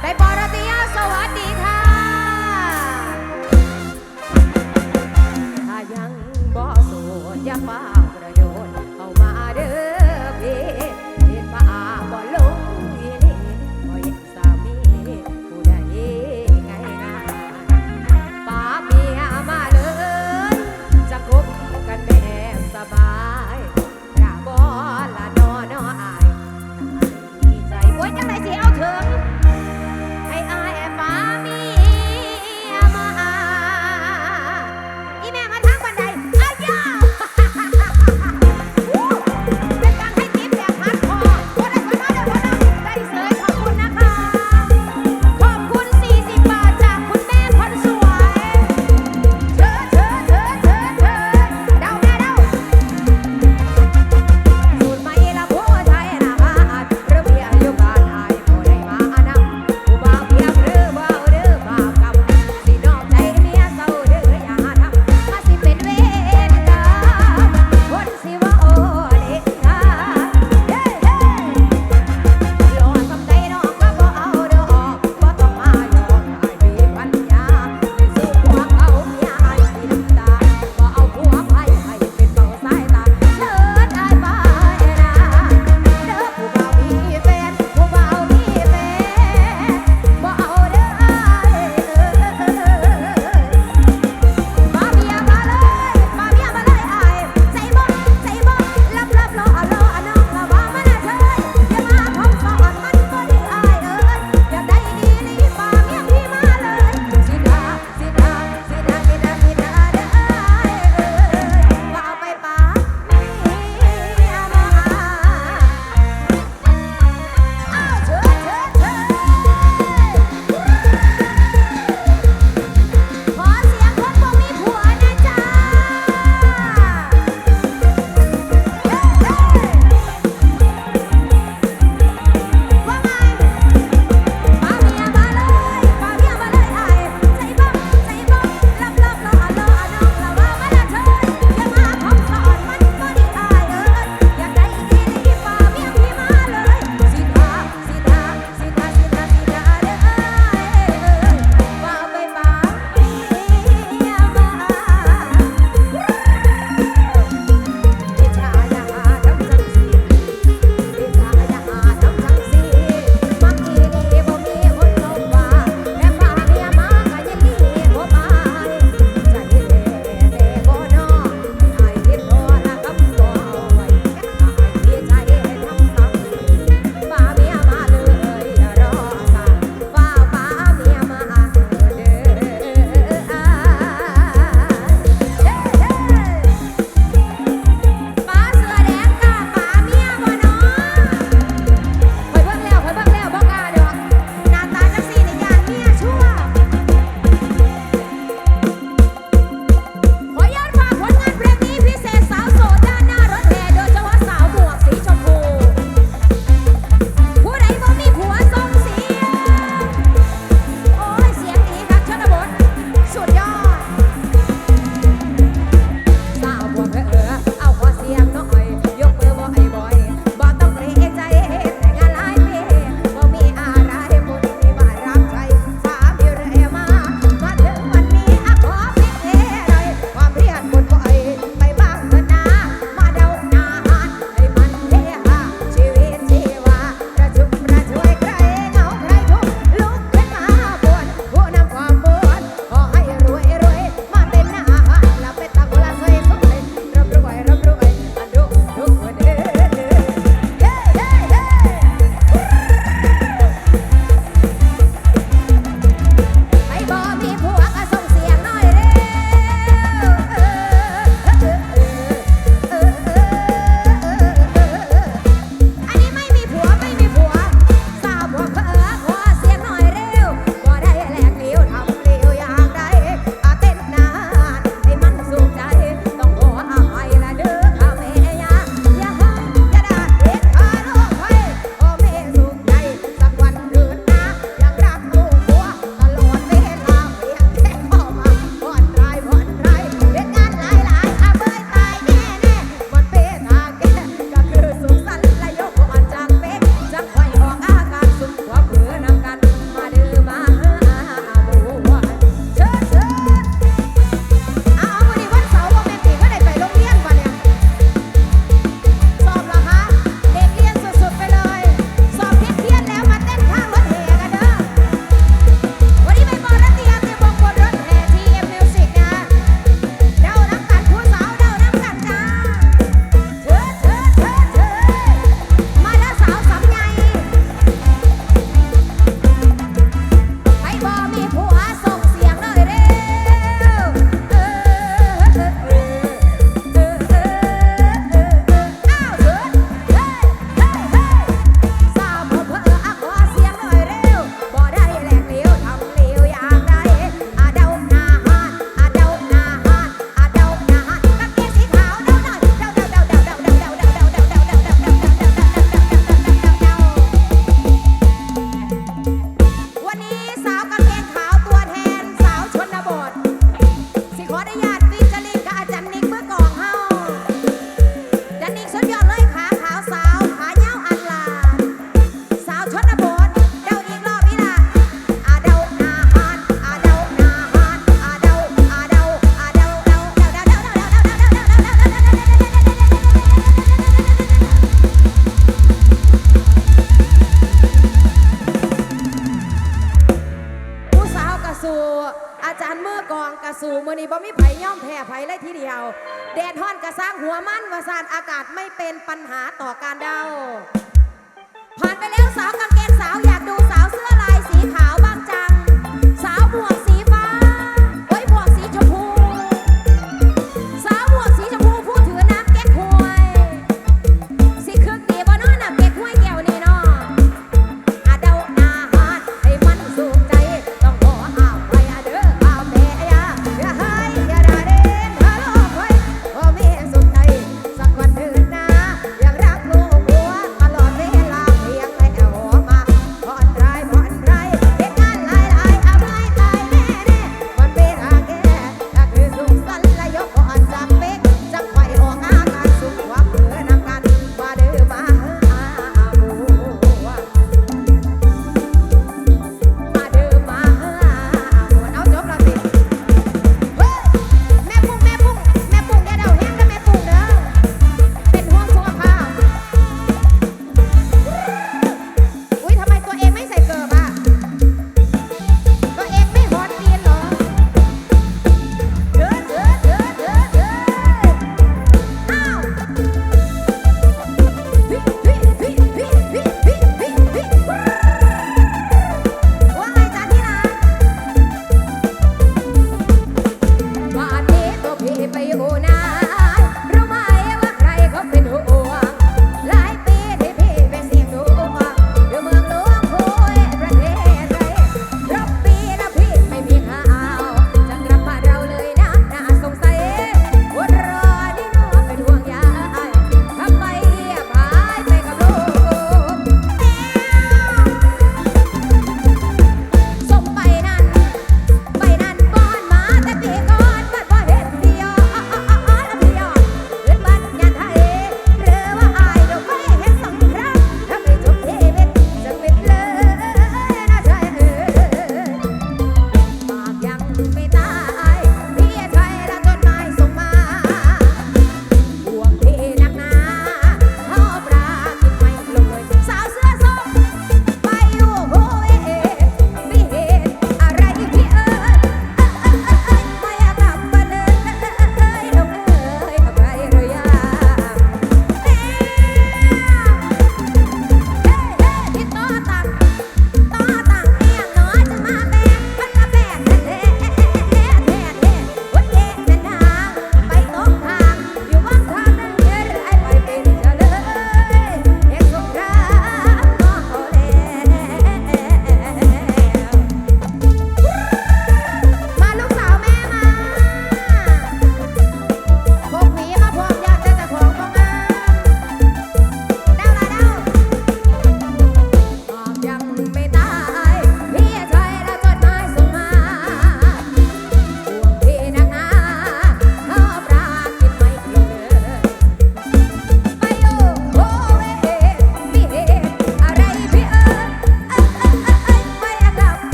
ใบบอระติยาสวัสดีค่ะ ถ้ายังบ่โสดย่าเา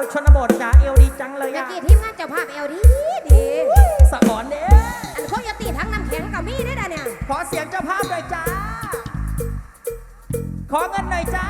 วชนบทจ่าเอลดีจังเลยเมื่อะกี้ทีมงานเจ้าภาพเอลดีดีสะอ่อนเด้อันโคโยตีทั้งน้ำแข็งกับมีด้วยนะเนี่ย ขอเสียงเจ้าภาพหน่อยจ้า ขอเงินหน่อยจ้า